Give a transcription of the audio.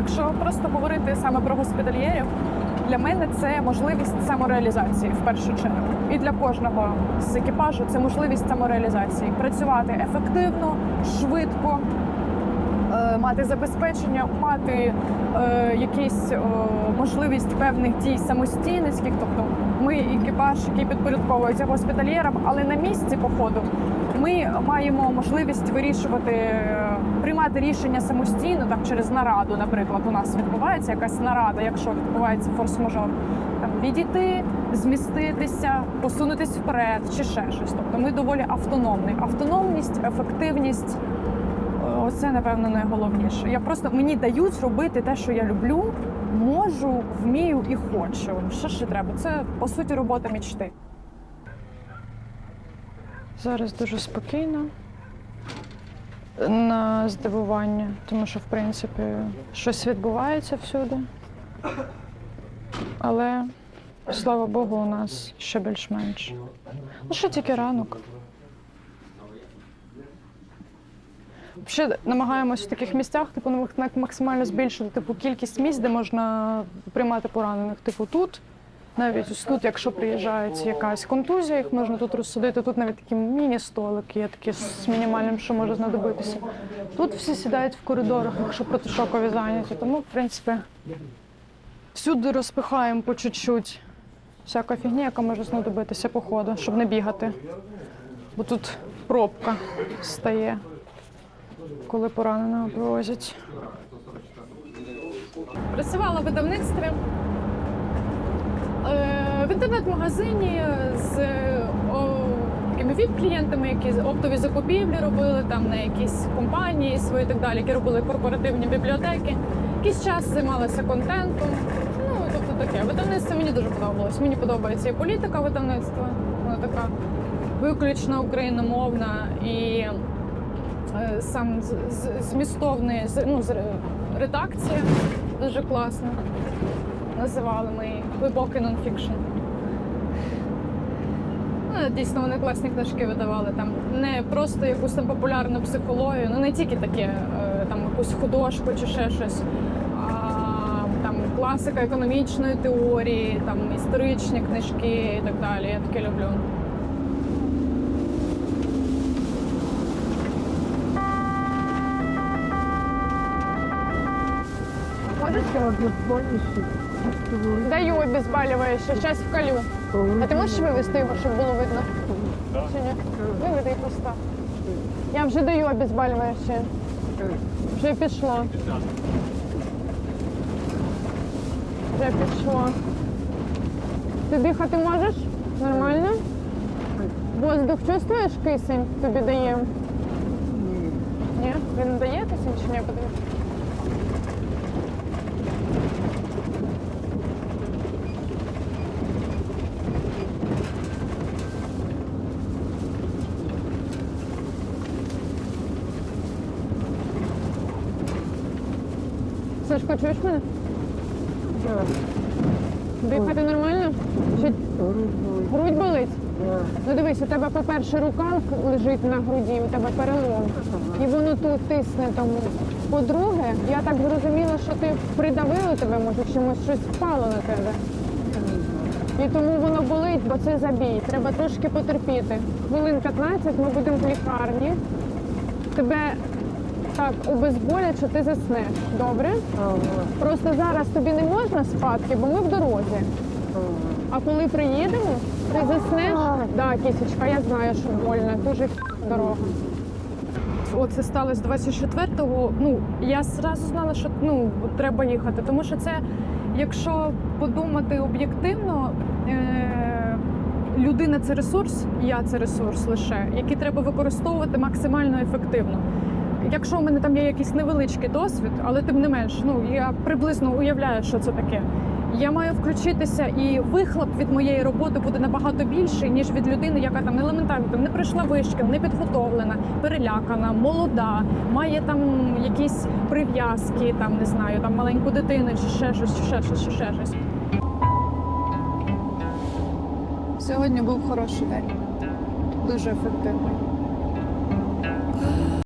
Якщо просто говорити саме про госпітальєрів, для мене це можливість самореалізації в першу чергу. І для кожного з екіпажу це можливість самореалізації. Працювати ефективно, швидко, е, мати забезпечення, мати е, якісь е, можливість певних дій самостійницьких. Тобто ми екіпаж, який підпорядковується госпітальєрам, але на місці походу ми маємо можливість вирішувати, е, приймати рішення самостійно, там через нараду, наприклад, у нас відбувається якась нарада, якщо відбувається форс-мажор. Там відійти, зміститися, посунутись вперед чи ще щось. Тобто ми доволі автономні. Автономність, ефективність Е, Оце, напевно, найголовніше. Я просто мені дають робити те, що я люблю, можу, вмію і хочу. Що ще треба? Це по суті робота мічти. Зараз дуже спокійно. На здивування, тому що, в принципі, щось відбувається всюди. Але, слава Богу, у нас ще більш-менш. Ну, ще тільки ранок. Ще намагаємось в таких місцях, типу, ну, максимально збільшити типу, кількість місць, де можна приймати поранених. Типу тут, навіть ось тут, якщо приїжджається якась контузія, їх можна тут розсадити. Тут навіть такі міні-столики є такі з мінімальним, що може знадобитися. Тут всі сідають в коридорах, якщо протишокові зайняті. Тому, в принципі, всюди розпихаємо по чуть-чуть. Всяка фігня, яка може знадобитися по ходу, щоб не бігати. Бо тут пробка стає коли пораненого привозять. Працювала в видавництві в інтернет-магазині з віп-клієнтами, які оптові закупівлі робили там на якісь компанії свої і так далі, які робили корпоративні бібліотеки. Якийсь час займалася контентом. Ну, тобто таке. Видавництво мені дуже подобалось. Мені подобається і політика видавництва. Вона така виключно україномовна і Е, сам змістовний ну, редакція дуже класна. Називали ми її глибокий нонфікшн. Ну, дійсно, вони класні книжки видавали. Там не просто якусь там популярну психологію, ну не тільки таке, е, там якусь художку чи ще щось. А там класика економічної теорії, там історичні книжки і так далі. Я таке люблю. Даю обезболивающее, сейчас вколю. А ти можеш вивести його, щоб було видно? Ні? Виведи просто. Я вже даю обезболивающее. Вже пішло. Вже пішло. Ти дихати можеш? Нормально? Воздух чувствуєш кисень? Тобі дає? Ні. Він дає кисень чи ні? Подивись. Сашко, чуєш мене? Дихати нормально? Чи грудь болить? Ну дивись, у тебе, по-перше, рука лежить на груді, у тебе перелом. І воно тут тисне тому. По-друге, я так зрозуміла, що ти придавило тебе, може, чимось щось впало на тебе. І тому воно болить, бо це забій. Треба трошки потерпіти. Хвилин 15 ми будемо в лікарні. Тебе так обезболять, що ти заснеш. Добре? Просто зараз тобі не можна спадки, бо ми в дорозі. А коли приїдемо, ти заснеш? Да, кісечка, я знаю, що больно, дуже дорога. Оце сталося 24-го. Ну, я зразу знала, що ну, треба їхати, тому що це, якщо подумати об'єктивно, е- людина це ресурс, я це ресурс лише, який треба використовувати максимально ефективно. Якщо у мене там є якийсь невеличкий досвід, але тим не менш, ну я приблизно уявляю, що це таке. Я маю включитися, і вихлоп від моєї роботи буде набагато більший, ніж від людини, яка там елементарно там, не пройшла вишкіл, не підготовлена, перелякана, молода, має там якісь прив'язки, там не знаю, там маленьку дитину, чи ще щось, чи ще щось, чи ще щось. Сьогодні був хороший день, дуже ефективний.